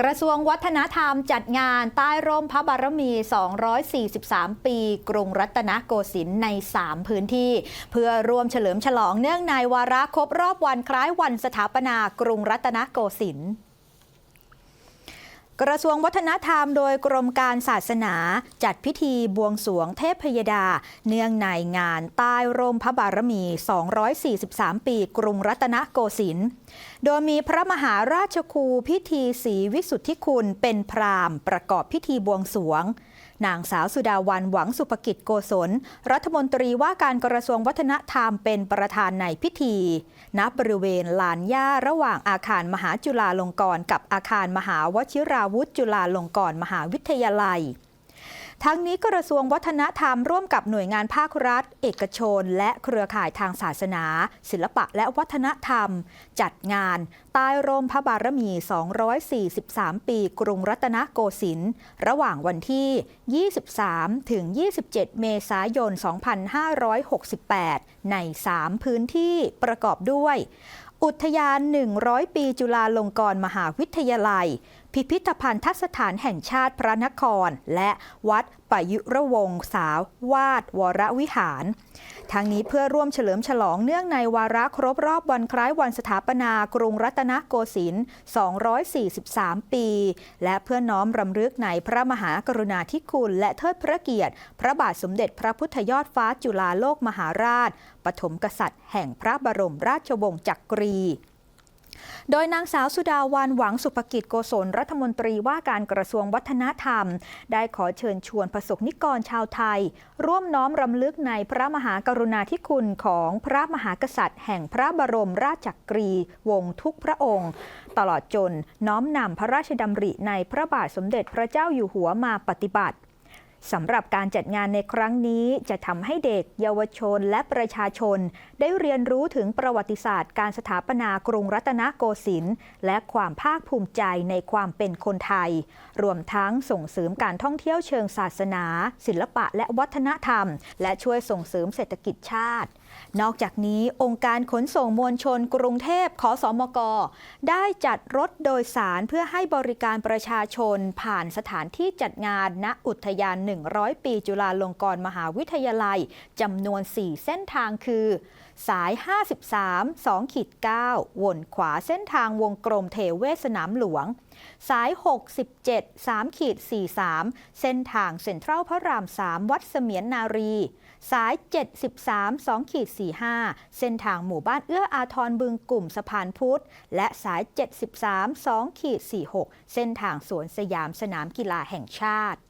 กระทรวงวัฒนธรรมจัดงานใต้ร่มพระบารมี 243 ปี กรุงรัตนโกสินทร์ใน 3 พื้นที่ เพื่อร่วมเฉลิมฉลองเนื่องในวาระครบรอบวันคล้ายวันสถาปนากรุงรัตนโกสินทร์ กระทรวงวัฒนธรรมโดยกรมการศาสนา จัดพิธีบวงสรวงเทพพยดา เนื่องในงานใต้ร่มพระบารมี 243 ปีกรุงรัตนโกสินทร์ โดยมีพระมหาราชครูพิธีศรีวิสุทธิคุณเป็นพรามประกอบพิธีบวงสรวง นางสาวสุดาวันหวังสุภกิจโกศล รัฐมนตรีว่าการกระทรวงวัฒนธรรมเป็นประธานในพิธี ณ บริเวณลานหญ้าระหว่างอาคารมหาจุฬาลงกรณ์กับอาคารมหาวชิราวุธจุฬาลงกรณ์มหาวิทยาลัย ทั้งนี้กระทรวงวัฒนธรรมร่วมกับหน่วยงานภาครัฐ เอกชน และเครือข่ายทางศาสนา ศิลปะและวัฒนธรรม จัดงานใต้ร่มพระบารมี 243 ปีกรุงรัตนโกสินทร์ระหว่างวันที่ 23 ถึง 27 เมษายน 2568 ใน 3 พื้นที่ประกอบด้วย อุทยาน 100 ปีจุฬาลงกรณ์มหาวิทยาลัย พิพิธภัณฑสถานแห่งชาติพระนคร และวัดปยุระวงศาววาดวรวิหาร ทั้งนี้เพื่อร่วมเฉลิมฉลองเนื่องในวาระครบรอบวันคล้ายวันสถาปนากรุงรัตนโกสินทร์ 243 ปี และเพื่อน้อมรำลึกในพระมหากรุณาธิคุณและเทิดพระเกียรติ พระบาทสมเด็จพระพุทธยอดฟ้าจุฬาโลกมหาราช ปฐมกษัตริย์แห่งพระบรมราชวงศ์จักรี โดยนางสาวสุดาวันหวังสุภกิจโกศลรัฐมนตรีว่าการกระทรวงวัฒนธรรม ได้ขอเชิญชวนประสบนิกรชาวไทย ร่วมน้อมรำลึกในพระมหากรุณาธิคุณของพระมหากษัตริย์ แห่งพระบรมราชกรี วงทุกพระองค์ ตลอดจนน้อมนำพระราชดำริในพระบาทสมเด็จพระเจ้าอยู่หัวมาปฏิบัติ สำหรับการจัดงานในครั้งนี้จะทำให้เด็ก เยาวชนและประชาชน ได้เรียนรู้ถึงประวัติศาสตร์ การสถาปนากรุงรัตนโกสินทร์และความภาคภูมิใจในความเป็นคนไทย รวมทั้งส่งเสริมการท่องเที่ยวเชิงศาสนา ศิลปะและวัฒนธรรม และช่วยส่งเสริมเศรษฐกิจชาติ นอกจากนี้องค์การขนส่งมวลชน กรุงเทพขอสอมก ได้จัดรถโดยสารเพื่อให้บริการประชาชน ผ่านสถานที่จัดงานณอุทยาน100 ปีจุฬาลงกรณ์มหาวิทยาลัยจำนวน 4 เส้นทางคือ สาย 53 2ขีด9วนขวาเส้นทางวงกลมเทเวศสนามหลวง สาย 67 3ขีด43 เส้นทางเซ็นทรัลพระราม 3 วัดเสมียนนารี สาย 73 2ขีด45 เส้นทางหมู่บ้านเอื้ออาทรบึงกลุ่มสะพานพุทธ และสาย 73 2ขีด46 เส้นทางสวนสยามสนามกีฬาแห่งชาติ